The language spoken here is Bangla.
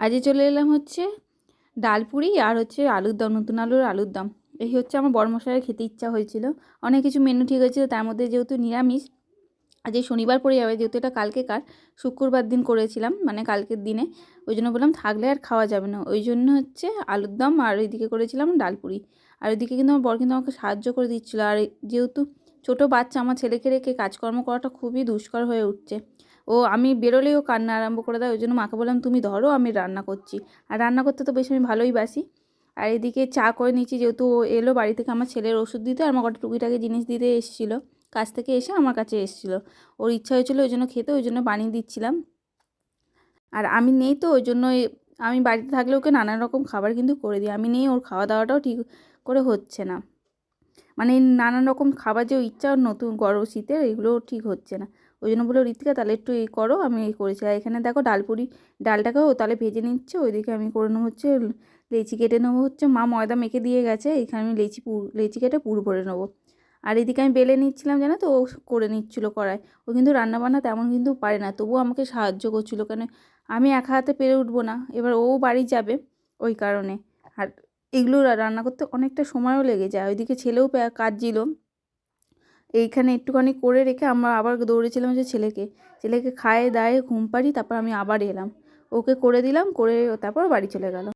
আজকে চলে এলাম হচ্ছে ডাল পুরি আর হচ্ছে আলুর দম, নতুন আলুর আলুর দম। এই হচ্ছে আমার বড় খেতে ইচ্ছা হয়েছিল। অনেক কিছু মেনু ঠিক হয়েছিল, তার মধ্যে যেহেতু নিরামিষ আজ এই শনিবার পড়ে যাবে, যেহেতু এটা কালকে কার, শুক্রবার দিন করেছিলাম মানে কালকের দিনে। ওই জন্য বললাম থাকলে আর খাওয়া যাবে না। ওই জন্য হচ্ছে আলুর দম আর ওইদিকে করেছিলাম ডাল পুরি আর ওইদিকে কিন্তু আমার বর কিন্তু আমাকে সাহায্য করে দিচ্ছিল। আর যেহেতু ছোটো বাচ্চা, আমার ছেলেকে রেখে কাজকর্ম করাটা খুবই দুষ্কর হয়ে উঠছে। ও আমি বেরোলেই ও কান্না আরম্ভ করে দেয়, ওই জন্য মাকে বললাম, তুমি ধরো, আমি রান্না করছি। আর রান্না করতে তো বেশ আমি ভালোই বাসি। আর এদিকে চা করে নিচ্ছি, যেহেতু ও এলো বাড়ি থেকে আমার ছেলের ওষুধ দিতে, আর আমার কটা টুকিটাকি জিনিস দিতে এসেছিল কাছ থেকে এসে আমার কাছে এসেছিল। ওর ইচ্ছা হয়েছিলো ওই জন্য খেতে, ওই জন্য বানিয়ে দিচ্ছিলাম। আর আমি নেই তো, ওই জন্য আমি বাড়িতে থাকলে ওকে নানান রকম খাবার কিন্তু করে দিই। আমি নেই, ওর খাওয়া দাওয়াটাও ঠিক করে হচ্ছে না। মানে নানান রকম খাবার যে ইচ্ছা নতুন গরম শীতের এগুলো ঠিক হচ্ছে না। ওই জন্য বলল, ঋতিকা, তাহলে একটু এই করো, আমি এই করেছি। আর এখানে দেখো ডালপুরি ডালটাকেও তাহলে ভেজে নিচ্ছে। ওইদিকে আমি করে নেব হচ্ছে, লেচি কেটে নেব হচ্ছে। মা ময়দা মেখে দিয়ে গেছে, এখানে আমি লেচি পুর, লেচি কেটে পুর ভরে নেব। আর এদিকে আমি বেলে নিচ্ছিলাম, জানো তো, ও করে নিচ্ছিলো কড়াই। ও কিন্তু রান্নাবান্না তেমন কিন্তু পারে না, তবুও আমাকে সাহায্য করছিল। কেন, আমি একা হাতে পেরে উঠবো না। এবার ও বাড়ি যাবে ওই কারণে। আর এগুলো রান্না করতে অনেকটা সময়ও লেগে যায়। ওইদিকে ছেলেও কাজ ছিল এইখানে একটুখানি করে রেখে আমরা আবার দৌড়েছিলাম যে ছেলেকে। ছেলেকে খায়ে, দায়ে, ঘুম পাড়ি তারপর আমি আবার এলাম। ওকে করে দিলাম, করে তারপর বাড়ি চলে গেল।